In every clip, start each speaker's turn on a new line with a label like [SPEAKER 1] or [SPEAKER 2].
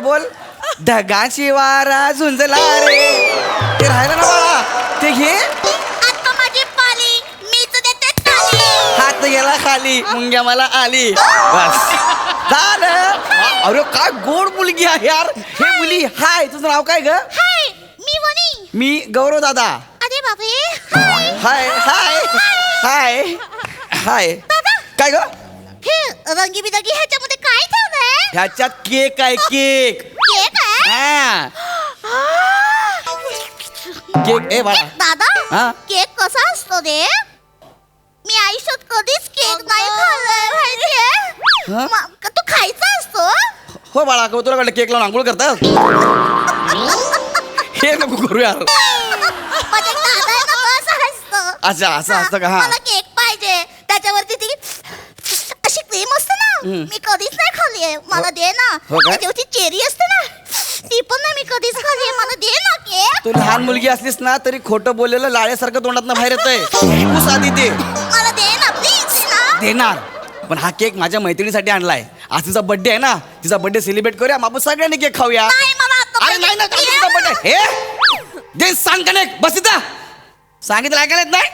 [SPEAKER 1] बोल ढगाची वारा झुंजला रे. ते राहिलं ना बाळा ते घे.
[SPEAKER 2] आता माझी पाली मीच देते ताली.
[SPEAKER 1] हात गेला खाली मुंग्या मला आली. बस. झालं. अरे काय गोड मुलगी आहे यार. हे मुली हाय. तुझं नाव काय ग?
[SPEAKER 2] हाय मी वनी.
[SPEAKER 1] मी गौरव दादा.
[SPEAKER 2] अरे बापरे हाय.
[SPEAKER 1] हाय हाय हाय. हाय.
[SPEAKER 2] दादा.
[SPEAKER 1] काय ग?
[SPEAKER 2] हे ह्याच्यामध्ये ठेवलंय
[SPEAKER 1] ह्याच्यात केक आहे केक.
[SPEAKER 2] केक आहे?
[SPEAKER 1] हा! केक ए बाळा.
[SPEAKER 2] दादा
[SPEAKER 1] हा?
[SPEAKER 2] केक कसा असतो रे? मी आयुष्यात कधीच केक नाही खाल्लाय
[SPEAKER 1] हा?
[SPEAKER 2] माहितीये म- का तू खायचा असतो?
[SPEAKER 1] हो बाळा का तुला कडे केक लावून आंघोळ करतात हे नको करू यार.
[SPEAKER 2] माझ्या दादा ना असं असतं
[SPEAKER 1] अच्छा असं असतं का? हा.
[SPEAKER 2] मला केक पाहिजे. त्याच्यावरती ती अशी क्रीम असते ना. मी कधीच नाही खाल्ली आहे मला दे ना
[SPEAKER 1] हो?
[SPEAKER 2] त्याच्यावरती चेरी असते ना ती पण नाही मी कधीच खाल्ली आहे मला दे ना केक
[SPEAKER 1] तू लहान मुलगी असलीस ना तरी खोटं बोललेलं लाळ्यासारखं तोंडात बाहेर येतंय. तू साधी दे
[SPEAKER 2] मला दे ना प्लीज ना.
[SPEAKER 1] देणार. पण हा केक माझ्या मैत्रिणीसाठी आणलाय. आज तिचा बर्थडे आहे ना. तिचा बर्थडे सेलिब्रेट करूया. मग आपण सगळ्यांनी केक खाऊया.
[SPEAKER 2] नाही मला आता
[SPEAKER 1] अरे नाही ना तिचा
[SPEAKER 2] ना.
[SPEAKER 1] बर्थडे हे? दे सांग बस इथं. सांगितलं ऐकायला येत नाही?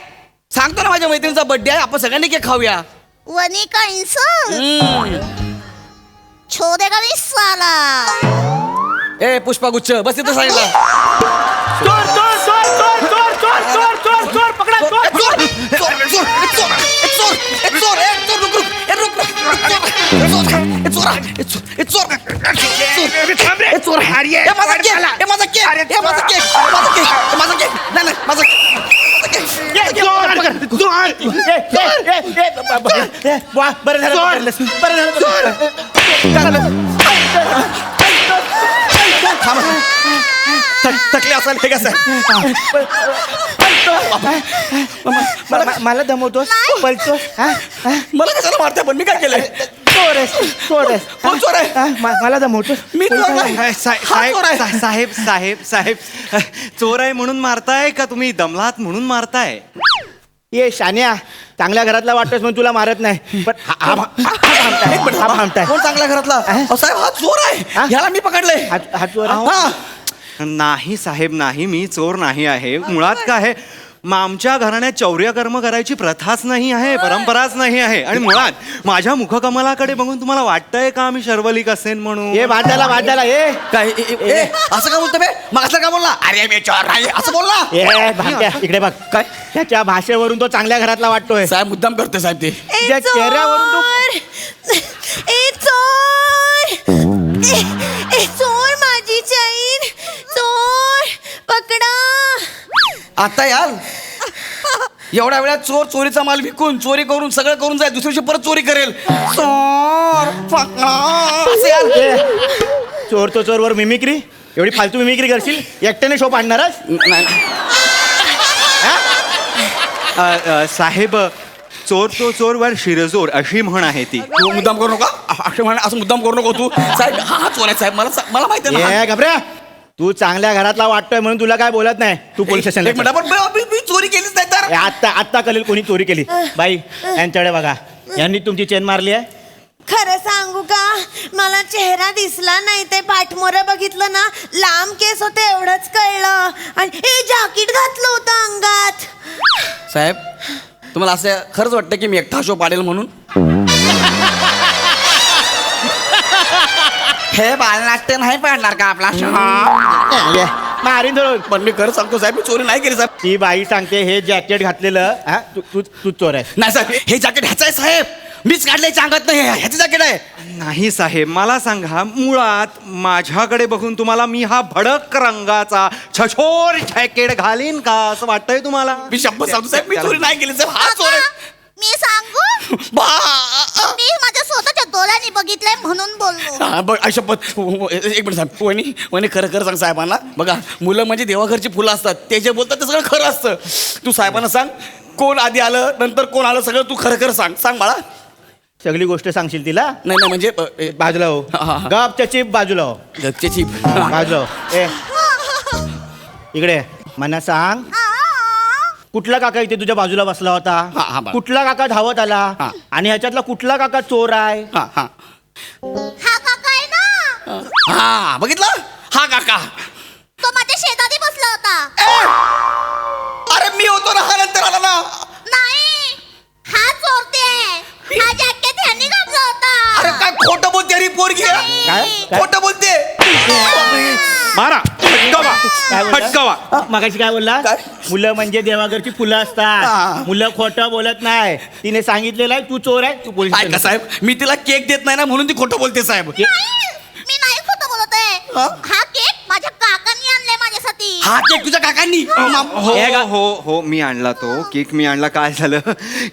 [SPEAKER 1] सांगतो ना माझ्या मैत्रिणीचा बर्थडे आहे. आपण सगळ्यांनी केक खाऊया.
[SPEAKER 2] वनी का इंसल
[SPEAKER 1] हम्म.
[SPEAKER 2] छोड़ेगा नहीं साला
[SPEAKER 1] ए पुष्पागुच्छ बस इथं सांगितलं
[SPEAKER 3] चोर चोर चोर चोर चोर चोर चोर चोर चोर पकडा चोर
[SPEAKER 1] चोर चोर चोर चोर चोर असाल हे कसं
[SPEAKER 3] मला दमवतोस पलतोस
[SPEAKER 1] मला कशाला मारते पण? मी काय केलंय?
[SPEAKER 3] चोर आहे चोर
[SPEAKER 1] आहे?
[SPEAKER 3] मला दमवतोय
[SPEAKER 1] मी
[SPEAKER 4] साहेब साहेब साहेब साहेब. चोर आहे म्हणून मारताय का तुम्ही दमलात म्हणून मारताय?
[SPEAKER 3] ये शान्या चांगल्या घरातला वाटतोस म्हणून तुला मारत नाही पण हा- हा भा- हा- हा भामटा आहे. हा भामटा आहे.
[SPEAKER 1] कोण चांगल्या घरातला अहो, साहेब हा चोर आहे
[SPEAKER 3] हा?
[SPEAKER 1] ह्याला मी पकडलंय
[SPEAKER 3] हा- हा चोर आहे?
[SPEAKER 1] हा
[SPEAKER 4] नाही साहेब नाही मी चोर नाही आहे मुळात काय आहे म- आमच्या घराण्यात चौर्य कर्म करायची प्रथाच नाही आहे परंपराच नाही आहे. आणि मुळात माझ्या मुखकमलाकडे बघून तुम्हाला वाटतंय का मी शर्वलिक असेन म्हणून?
[SPEAKER 3] ये भांडायला भांडायला ये
[SPEAKER 1] काय ए, ए, ए, असं का बोलतो बे? मग असं का बोलला? अरे मी चोर नाही असं बोलला?
[SPEAKER 3] ए भांड्या इकडे बघ.
[SPEAKER 1] काय?
[SPEAKER 3] त्याच्या भाषेवरून तो चांगल्या घरातला वाटतोय.
[SPEAKER 1] साहेब मुद्दाम करते साहेब ते.
[SPEAKER 3] चेहऱ्यावरून तू
[SPEAKER 2] ए चोर! ए, ए चोर माझी चैन! चोर पकडा!
[SPEAKER 1] आता याल? एवढ्या वेळात चोर चोरीचा माल विकून चोरी करून सगळं करून जाईल. दुसऱ्या दिवशी परत चोरी करेल. चोर पकडा. असं
[SPEAKER 3] चोर तो चोर वर मिमिक्री एवढी फालतू मिमिक्री करशील? एकट्याने शो पाडणारच
[SPEAKER 1] नाही.
[SPEAKER 4] अ, अ, साहेब चोर तो चोर वर शिरजोर अशी म्हण आहे ती.
[SPEAKER 1] तू मुद्दाम करू नका. असं म्हण असं मुद्दाम करू नको तू. साहेब हा हा चोर आहे साहेब. मला सा- मला माहिती आहे ना.
[SPEAKER 3] घबऱ्या तू चांगल्या घरातला वाटतोय म्हणून तुला काय बोलत नाही. तू पोलीस
[SPEAKER 1] एक
[SPEAKER 3] स्टेशनला
[SPEAKER 1] मिनिट पण मी- मी- मी चोरी केलीच नाही.
[SPEAKER 3] ए, आत्ता आत्ता कळेल कोणी चोरी केली. बाई यांच्याकडे बघा. यांनी तुमची चेन मारली आहे?
[SPEAKER 5] खरं सांगू का? मला चेहरा दिसला नाही ते पाठमोरं बघितलं ना लांब केस होते एवढंच कळलं. आणि हे जॅकेट घातलं होतं अंगात.
[SPEAKER 1] साहेब तुम्हाला असं खरंच वाटतं की मी एकटा शो पाडेल म्हणून? हे बालनाट्य नाही पाडणार का आपला शो
[SPEAKER 3] मारीन धरून.
[SPEAKER 1] पण मी खरं सांगतो साहेब मी चोरी नाही केली साहेब.
[SPEAKER 3] ती बाई सांगते हे जॅकेट घातलेलं हा तू तू तू चोर आहे
[SPEAKER 1] नाही साहेब हे जॅकेट ह्याचं आहे साहेब. मीच काढलंय सांगत नाही ह्याचं जॅकेट आहे.
[SPEAKER 4] नाही साहेब मला सांगा मुळात माझ्याकडे बघून तुम्हाला मी हा भडक रंगाचा छछोर जॅकेट घालीन का असं वाटतंय तुम्हाला?
[SPEAKER 1] मी शपथ सांगतो साहेब मी चोरी नाही केली साहेब हा चोर आहे.
[SPEAKER 2] मी सांगू?
[SPEAKER 1] बा
[SPEAKER 2] मी माझ्या स्वतःच्या डोळ्यांनी बघितलंय म्हणून बोललो.
[SPEAKER 1] हा, बघ आई शपथ एक मिनिट साहेब वहिनी वहिनी खरं खरं सांग साहेबांना. बघा मुलं म्हणजे देवाघरची फुलं असतात. ते जे बोलतात ते सगळं खरं असतं. तू साहेबांना सांग कोण आधी आलं नंतर कोण आलं सगळं तू खरं खरं सांग. सांग बाळा.
[SPEAKER 3] सगळी गोष्ट सांगशील तिला?
[SPEAKER 1] नाही नाही म्हणजे अ, ए,
[SPEAKER 3] बाजूला हो.
[SPEAKER 1] हा, हा.
[SPEAKER 3] गप चिप बाजूला हो.
[SPEAKER 1] गपचे चीप.
[SPEAKER 3] बाजूला हो. ए इकडे मला सांग.
[SPEAKER 2] आ,
[SPEAKER 3] कुठला काका इथे तुझ्या बाजूला बसला
[SPEAKER 1] हा, हा,
[SPEAKER 3] होता
[SPEAKER 1] बरं.
[SPEAKER 3] कुठला काका धावत आला?
[SPEAKER 1] हा.
[SPEAKER 3] आणि ह्याच्यातला कुठला काका चोर आहे?
[SPEAKER 1] हा हा.
[SPEAKER 2] हा काका आहे ना?
[SPEAKER 1] हा बघितलं? हा काका.
[SPEAKER 2] तो माझ्या शेजारी बसला होता.
[SPEAKER 1] अरे मी होतो ना हा नंतर आला ना.
[SPEAKER 2] नाही हा चोरते हा जॅकेट ह्यांनी घातला
[SPEAKER 1] अरे
[SPEAKER 2] होता
[SPEAKER 1] काय खोटं बोलते अरे पोरगी? आहे.
[SPEAKER 3] काय? काय?
[SPEAKER 1] खोटं बोलते.
[SPEAKER 4] मारा. फटकावा.
[SPEAKER 3] काय बोलला?
[SPEAKER 4] फटकावा.
[SPEAKER 3] मगाशी काय बोलला?
[SPEAKER 1] काय?
[SPEAKER 3] मुलं म्हणजे देवाघरची फुलं
[SPEAKER 1] हा.
[SPEAKER 3] असतात मुलं खोटं बोलत नाही. तिने सांगितलेलं आहे तू चोर आहे तू पोलीस
[SPEAKER 1] ऐका साहेब मी तिला केक देत नाही ना म्हणून ती खोटं बोलते साहेब.
[SPEAKER 2] मी नाही खोटं बोलत आहे.
[SPEAKER 1] हा?
[SPEAKER 2] हा केक माझ्या काकांनी आणलाय माझ्यासाठी
[SPEAKER 1] हा केक तुझ्या काकांनी. माम-
[SPEAKER 4] हो
[SPEAKER 3] हे का?
[SPEAKER 4] हो हो मी आणला तो. केक मी आणला. काय झालं?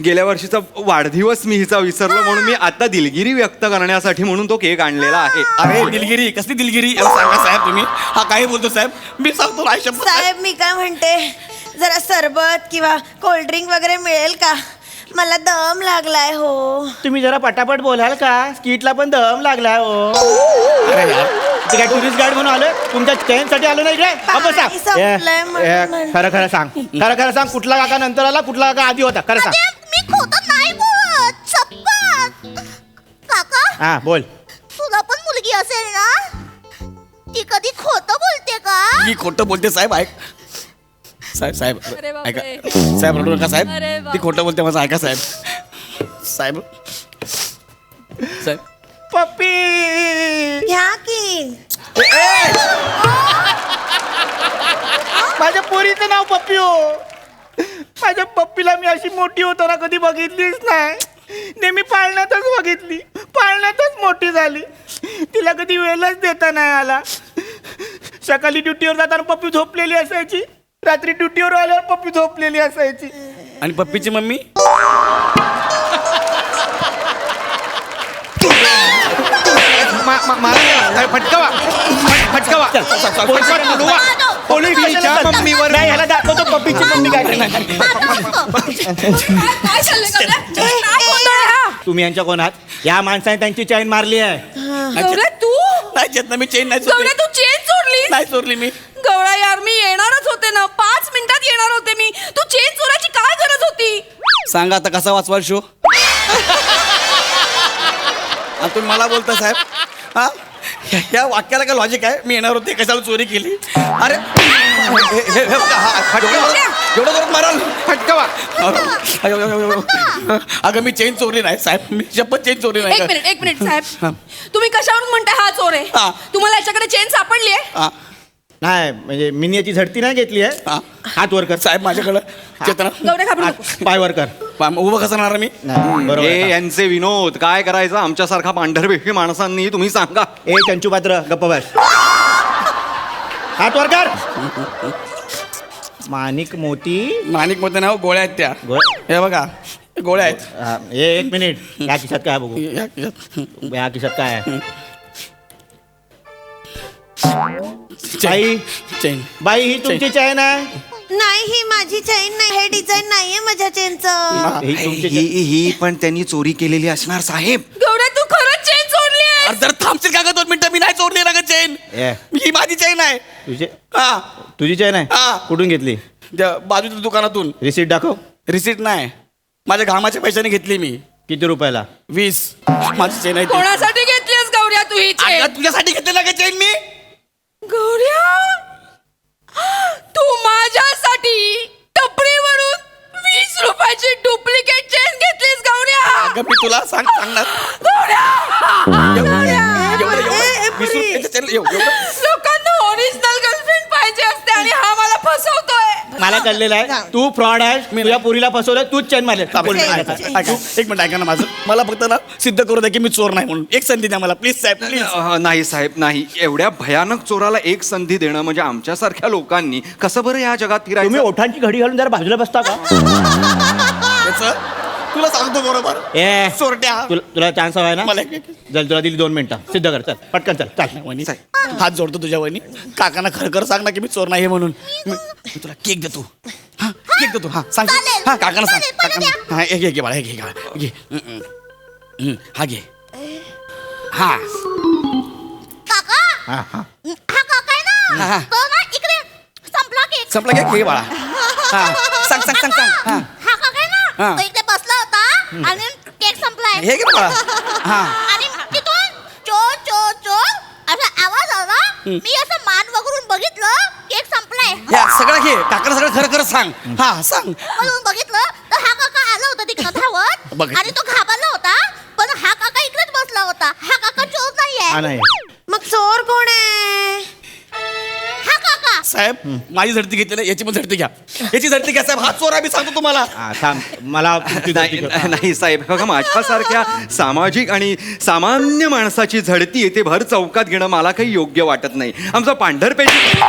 [SPEAKER 4] गेल्या वर्षीचा वाढदिवस मी हिचा विसरलो म्हणून मी आता दिलगिरी व्यक्त करण्यासाठी म्हणून तो केक आणलेला आहे.
[SPEAKER 1] अरे दिलगिरी? कसली दिलगिरी? याला सांगा साहेब तुम्ही. हा काय बोलतो साहेब? मी सांगतो ना
[SPEAKER 5] साहेब मी काय म्हणते? जरा सरबत किंवा कोल्ड्रिंक वगैरे मिळेल का? मला दम लागलाय हो.
[SPEAKER 3] तुम्ही जरा पटापट बोलाल का? स्कीटला पण दम लागलाय हो. ते काय टुरिस्ट गाईड म्हणून आलोय? तुमच्या चैनसाठी आलो नाही रे
[SPEAKER 5] पाणी संपलंय म्हणून
[SPEAKER 3] खरं खरं सांग. खरं खरं सांग कुठला काका नंतर आला? कुठला काका आधी होता? खरं सांग.
[SPEAKER 2] मी खोटं नाही बोलत. शपथ. काका?
[SPEAKER 3] हा बोल.
[SPEAKER 2] तुला पण मुलगी असेल ना? ती कधी खोटं बोलते का?
[SPEAKER 1] मी खोटं बोलते साहेब ऐक. साहेब साहेब
[SPEAKER 6] अरे बापरे.
[SPEAKER 1] ऐका. साहेब रडू नका साहेब. ती खोटं बोलते माझं ऐका साहेब. साहेब. साहेब.
[SPEAKER 3] पप्पी.
[SPEAKER 5] घ्या की.
[SPEAKER 3] माझ्या पोरीचं नाव पप्पी हो. माझ्या पप्पीला मी अशी मोठी होताना कधी बघितलीच नाही. नेहमी पाळण्यातच बघितली. पाळण्यातच मोठी झाली. तिला कधी वेळच देता नाही आला. सकाळी ड्युटीवर जाताना पप्पी झोपलेली असायची. रात्री ड्युटीवर आल्यावर पप्पी झोपलेली असायची.
[SPEAKER 1] आणि पप्पीची मम्मी?
[SPEAKER 4] फटकावा. फटकावा. पोलीस मम्मीवर.
[SPEAKER 3] नाही ह्याला दाखवतो पप्पीची मम्मी काय? तुम्ही यांच्या कोणात या माणसाने त्यांची चैन मारली आहे.
[SPEAKER 6] तू?
[SPEAKER 1] नाही ना मी चेन नाही चोरली.
[SPEAKER 6] तू चेन चोरली
[SPEAKER 1] नाही चोरली मी.
[SPEAKER 6] गौऱ्या यार मी येणारच होते ना. पाच मिनिटात येणार होते मी. तू चेन चोराची काय गरज होती?
[SPEAKER 1] सांगा आता कसा वाचवाल शो? आणि तुम्ही मला बोलता साहेब. हा? ह्या वाक्याला काय लॉजिक आहे? मी येणार होते कशाला चोरी केली? अरे हे- हे- हे बघा, हा. एवढं जोरात माराल?
[SPEAKER 4] फटकावा
[SPEAKER 1] अयो, अयो, अयो, अयो. अगं मी चेन चोरली नाही साहेब. मी शपथ चेन चोरली नाही
[SPEAKER 6] एक मिनिट एक मिनिट साहेब. तुम्ही कशावरून म्हणताय हा चोर आहे?
[SPEAKER 1] हा.
[SPEAKER 6] तुम्हाला याच्याकडे चेन सापडली आहे?
[SPEAKER 1] हा,
[SPEAKER 3] नाही म्हणजे मी याची झडती नाही घेतली आहे.
[SPEAKER 1] हा.
[SPEAKER 3] हात वर कर.
[SPEAKER 1] साहेब माझ्याकडं चेतना.
[SPEAKER 6] गौऱ्या घाबरू नको.
[SPEAKER 3] हात पाय वर कर.
[SPEAKER 1] पा- उभं कसं राहणार मी?
[SPEAKER 3] नाही बरोबर
[SPEAKER 4] हे
[SPEAKER 3] आहे.
[SPEAKER 4] यांचे विनोद काय करायचं? आमच्यासारखा पांढरपेशी माणसांनी तुम्ही सांगा.
[SPEAKER 3] ए चंचू पात्र गप्प बस. हात वर कर. माणिक मोती.
[SPEAKER 1] माणिकमध्ये नाव गोळ्या आहेत त्या.
[SPEAKER 3] गो-
[SPEAKER 1] हे बघा गोळ्या आहेत.
[SPEAKER 3] हा, ए एक मिनिट. या खिशात काय आहे बघू?
[SPEAKER 1] या- या-
[SPEAKER 3] या खिशात काय आहे? बाई
[SPEAKER 1] चेन.
[SPEAKER 3] बाई ही तुमची चैन आहे?
[SPEAKER 5] नाही ही माझी चैन नाही हे डिझाईन नाहीये माझ्या चेनचं.
[SPEAKER 3] ही तुमची
[SPEAKER 4] ही ही पण त्यांनी चोरी केलेली असणार साहेब.
[SPEAKER 6] गौऱ्या तू खरंच चेन
[SPEAKER 1] अरे जर थांबशील का ग दोन मिनिटं? मी नाही चोरली ना ग चेन.
[SPEAKER 3] ए,
[SPEAKER 1] ही माझी चेन आहे.
[SPEAKER 3] तुझे
[SPEAKER 1] हा.
[SPEAKER 3] तुझी चैन आहे?
[SPEAKER 1] हा.
[SPEAKER 3] कुठून घेतली?
[SPEAKER 1] त्या बाजूच्या दुकानातून.
[SPEAKER 3] रिसीट दाखव.
[SPEAKER 1] रिसिट नाही. माझ्या घामाच्या पैशाने घेतली मी.
[SPEAKER 3] किती रुपयाला?
[SPEAKER 1] वीस. माझी चेन आहे ती.
[SPEAKER 6] कोणासाठी घेतलीस गौऱ्या तू ही चेन?
[SPEAKER 1] अगं, तुझ्यासाठी घेतली ना ग चेन मी.
[SPEAKER 6] गौऱ्या! तू माझ्यासाठी टपरीवरून वीस रुपयाची डुप्लिकेट चेन घेतलीस गौऱ्या!
[SPEAKER 1] अगं मी तुला सांग सांगणार.
[SPEAKER 6] गौऱ्या!
[SPEAKER 1] एवढं- एवढं- वीस रुपयाचं चेन एव- एवढं.
[SPEAKER 6] लोकांना मला
[SPEAKER 3] कळलेलं आहे. तू फ्रॉड आहे तुझ्या पोरीला फसवलं तूच चैन मारले
[SPEAKER 1] एक मिनिट ऐका ना माझं. मला फक्त ना सिद्ध करू द्या की मी चोर नाही म्हणून. एक संधी द्या मला प्लीज साहेब प्लीज.
[SPEAKER 4] अह, नाही साहेब नाही. एवढ्या भयानक चोराला एक संधी देणं म्हणजे आमच्यासारख्या लोकांनी कसं बरं या जगात
[SPEAKER 3] तुम्ही
[SPEAKER 4] फिरायचं
[SPEAKER 3] ओठांची घडी घालून जरा बाजूला बसता का?
[SPEAKER 1] तुला सांगतो बरोबर.
[SPEAKER 3] ए
[SPEAKER 1] चोरट्या.
[SPEAKER 3] तुला तुला चान्स हवाय ना?
[SPEAKER 1] मला एक- एक-
[SPEAKER 3] चल तुला दिली दोन मिनिटं. सिद्ध कर चल पटकन चल. चल
[SPEAKER 1] वहिनी. हात जोडतो तुझ्या वहिनी. काकांना खरं खरं सांग ना की मी चोर नाही आहे म्हणून. मी मी तुला केक देतो. हा केक देतो. हा सांग.
[SPEAKER 2] चालेल.
[SPEAKER 1] हा काकांना सांग.
[SPEAKER 2] चालेल, पण
[SPEAKER 1] काकांना हा एक घे घे बाळा एक घे घे घे. हा घे. हा.
[SPEAKER 2] काका?
[SPEAKER 3] हा हा.
[SPEAKER 2] हा काका आहे
[SPEAKER 1] हा, हा.
[SPEAKER 2] ना तो ना इकडे. संपला केक.
[SPEAKER 1] संपला केक घे बाळा. हा. सांग सांग सांग सांग. हा
[SPEAKER 2] हा. काका आहे ना?
[SPEAKER 1] हा.
[SPEAKER 2] तो इकडे आणि केक संपलाय
[SPEAKER 1] हे घे बाळा हा
[SPEAKER 2] आणि तिथून चोर चोर चोर असा आवाज मी असं मान वगरून बघितलं केक संपलाय
[SPEAKER 1] या सगळं घे काकाला सगळं खरं खरं सांग हा सांग
[SPEAKER 2] म्हणून बघितलं तर हा काका आला होता तिकडं धावत
[SPEAKER 1] बघितलं.
[SPEAKER 2] आणि तो घाबरला होता पण हा काका इकडेच बसला होता हा काका चोर
[SPEAKER 3] हा
[SPEAKER 2] नाहीये
[SPEAKER 3] नाही
[SPEAKER 5] मग चोर कोण आहे
[SPEAKER 1] साहेब माझी झडती घेतली ना याची पण झडती घ्या याची झडती घ्या साहेब हा चोर आहे मी सांगतो तुम्हाला
[SPEAKER 3] हा, थांब मला तुमची
[SPEAKER 4] नाही साहेब बघा माझ्यासारख्या सामाजिक आणि सामान्य माणसाची झडती येथे भर चौकात घेणं मला काही योग्य वाटत नाही आमचा पांढरपेशी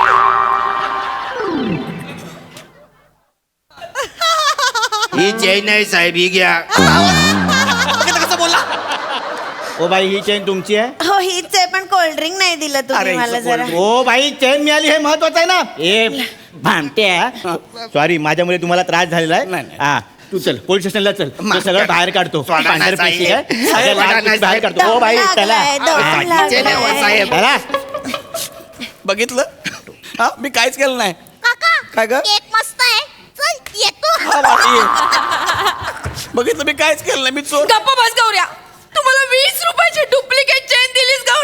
[SPEAKER 3] ही चेन नाही साहेब ही घ्या
[SPEAKER 1] बघितलं कसं बोलला
[SPEAKER 3] ओ बाई ही चेन तुमची आहे
[SPEAKER 5] हो आहे कोल्ड्रिंक नाही दिलं तुम्ही मला जरा.
[SPEAKER 3] ओ बाई चेन मिळाली हे महत्वाचं आहे ना? ए भामट्या सॉरी माझ्यामुळे तुम्हाला त्रास झालेला आहे.
[SPEAKER 1] नाही, नाही.
[SPEAKER 3] हा. तू चल पोलीस स्टेशनला चल. तो सगळं बाहेर काढतो.
[SPEAKER 1] सोडा ना,
[SPEAKER 3] पांढर पेशी आहे
[SPEAKER 1] साहेब.
[SPEAKER 3] सगळं लाल
[SPEAKER 1] साहेब,
[SPEAKER 3] पेशी बाहेर काढतो. ओ बाई
[SPEAKER 5] दम
[SPEAKER 3] चला.
[SPEAKER 5] लागलाय, दम
[SPEAKER 3] हा,
[SPEAKER 5] लागलाय.
[SPEAKER 1] साहेब.
[SPEAKER 3] चला.
[SPEAKER 1] बघितलं? हा मी काहीच केलं नाही.
[SPEAKER 2] काका
[SPEAKER 1] काय ग?
[SPEAKER 2] केक मस्त आहे. चल येतो.
[SPEAKER 1] हा, बाई. बघितलं मी काहीच केलं नाही. मी चोर.
[SPEAKER 6] गप्पा बस गौऱ्या. तुम्हाला वीस रुपयाची डुप्लिकेट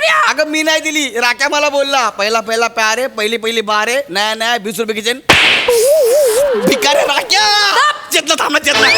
[SPEAKER 6] गौऱ्या
[SPEAKER 1] अगं मी नाही दिली. राख्या मला बोलला. पहिला पहिला प्यार पहिली पहिली बार नया नया वीस रुपये किचन. भिकारे राख्या चेतला थांबा चेतला.